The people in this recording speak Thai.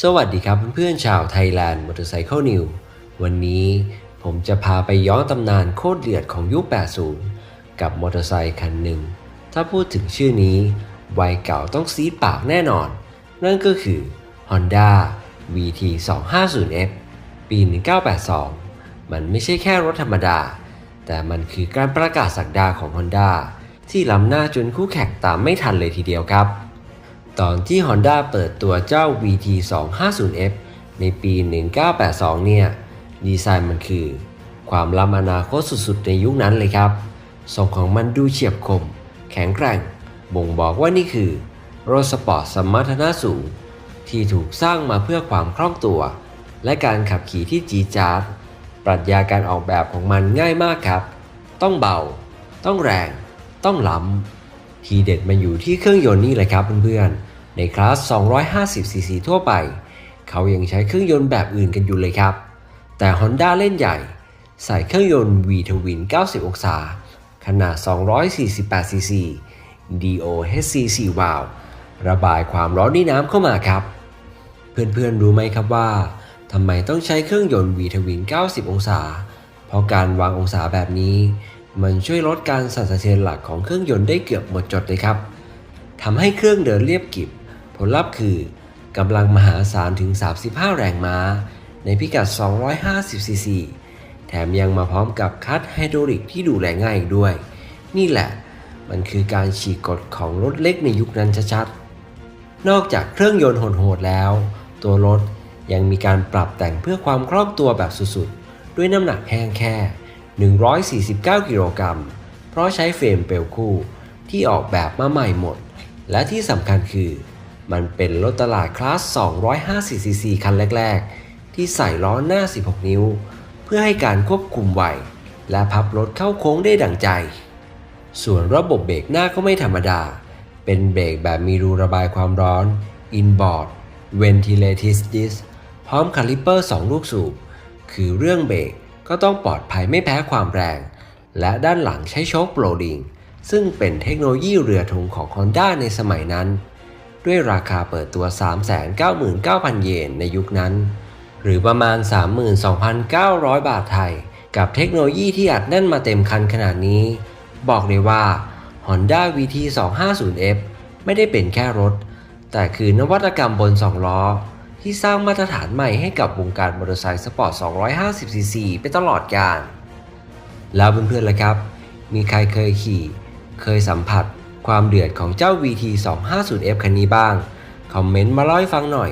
สวัสดีครับเพื่อนๆชาวไทยแลนด์มอเตอร์ไซค์นิววันนี้ผมจะพาไปย้อนตำนานโคตรเดือดของยุค 80 กับมอเตอร์ไซค์คันหนึ่ง ถ้าพูดถึงชื่อนี้ วัยเก่าต้องซีดปากแน่นอน นั่นก็คือ Honda VT 250F ปี 1982 มันไม่ใช่แค่รถธรรมดา แต่มันคือการประกาศสักดาของ Honda ที่ล้ำหน้าจนคู่แข่งตามไม่ทันเลยทีเดียวครับ ตอนที่ Honda เปิดตัวเจ้า VT 250F ในปี 1982 เนี่ย ดีไซน์มันคือ ความล้ำอนาคตสุดๆ ในยุคนั้นเลยครับ ทรงของมันดูเฉียบคม แข็งแกร่ง บ่งบอกว่านี่คือ รถสปอร์ตสมรรถนะสูง ที่ถูกสร้างมาเพื่อความคล่องตัว และการขับขี่ที่จีจาร์ดปรัชญาการออกแบบของมันง่ายมากครับ ต้องเบา ต้องแรง ต้องล้ำ ทีเด็ดมันอยู่ที่เครื่องยนต์นี่แหละครับเพื่อนๆ ในคลาส 250cc ทั่วไป เขายังใช้เครื่องยนต์แบบอื่นกันอยู่เลยครับ แต่ Honda เล่นใหญ่ ใส่เครื่องยนต์ V-Twin 90 องศา ขนาด 248cc DO HC4 valve ระบายความร้อนด้วยน้ำเข้ามาครับ เพื่อนๆ รู้ไหมครับว่าทำไมต้องใช้เครื่องยนต์ V-Twin 90 องศา เพราะการวางองศาแบบนี้ มันช่วยลดการสั่นสะเทือนหลักของเครื่องยนต์ได้เกือบหมดจดเลยครับทำให้เครื่องเดินเรียบกิบ ผลลัพธ์คือกำลังมหาศาลถึง 35 แรงม้า ในพิกัด 250 ซีซี แถมยังมาพร้อมกับคัตไฮดรอลิกที่ดูแลง่ายอีกด้วย นี่แหละมันคือการฉีกกฎของรถเล็กในยุคนั้นชัดๆ นอกจากเครื่องยนต์โหดๆแล้ว ตัวรถยังมีการปรับแต่งเพื่อความคล่องตัวแบบสุดๆ ด้วยน้ำหนักแห้งแค่ 149 กิโลกรัม เพราะใช้เฟรมเปลวคู่ที่ออกแบบมาใหม่หมด และที่สำคัญคือ มันเป็นรถตลาดคลาส 250cc คันแรก ๆ ที่ใส่ล้อหน้า 16 นิ้ว เพื่อให้การควบคุมไวและพับรถเข้าโค้งได้ดั่งใจ ส่วนระบบเบรกหน้าก็ไม่ธรรมดา เป็นเบรกแบบมีรูระบายความร้อน inboard ventilated disc พร้อมคาลิปเปอร์ 2 ลูกสูบ คือเรื่องเบรก ก็ต้องปลอดภัยไม่แพ้ความแรง และด้านหลังใช้โชคโปรดิงซึ่งเป็นเทคโนโลยีเรือธงของ Honda ในสมัยนั้น ด้วยราคาเปิดตัว 399,000 เยนในยุคนั้น หรือประมาณ 32,900 บาทไทย กับเทคโนโลยีที่อัดแน่นมาเต็มคันขนาดนี้ บอกเลยว่า Honda VT 250F ไม่ได้เป็นแค่รถ แต่คือนวัตกรรมบน 2 ล้อ ที่สร้างมาตรฐานใหม่ให้กับวงการมอเตอร์ไซค์สปอร์ต 250cc ไปตลอดกาล แล้วเพื่อนๆล่ะครับ มีใครเคยขี่ เคยสัมผัสความเดือดของเจ้า VT 250F คันนี้บ้าง คอมเมนต์มาเล่าให้ฟังหน่อย